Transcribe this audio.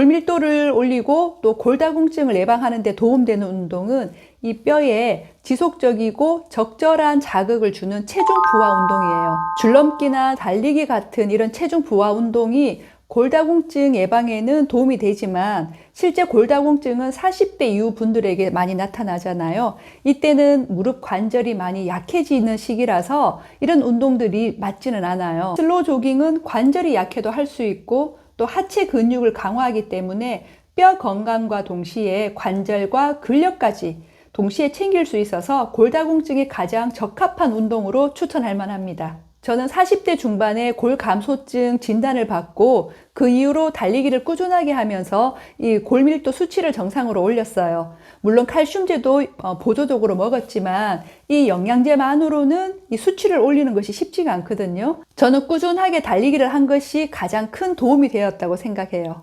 골밀도를 올리고 또 골다공증을 예방하는 데 도움되는 운동은 이 뼈에 지속적이고 적절한 자극을 주는 체중 부하 운동이에요. 줄넘기나 달리기 같은 이런 체중 부하 운동이 골다공증 예방에는 도움이 되지만 실제 골다공증은 40대 이후 분들에게 많이 나타나잖아요. 이때는 무릎 관절이 많이 약해지는 시기라서 이런 운동들이 맞지는 않아요. 슬로우 조깅은 관절이 약해도 할 수 있고 또 하체 근육을 강화하기 때문에 뼈 건강과 동시에 관절과 근력까지 동시에 챙길 수 있어서 골다공증에 가장 적합한 운동으로 추천할 만합니다. 저는 40대 중반에 골 감소증 진단을 받고 그 이후로 달리기를 꾸준하게 하면서 이 골밀도 수치를 정상으로 올렸어요. 물론 칼슘제도 어, 보조적으로 먹었지만 이 영양제만으로는 이 수치를 올리는 것이 쉽지가 않거든요. 저는 꾸준하게 달리기를 한 것이 가장 큰 도움이 되었다고 생각해요.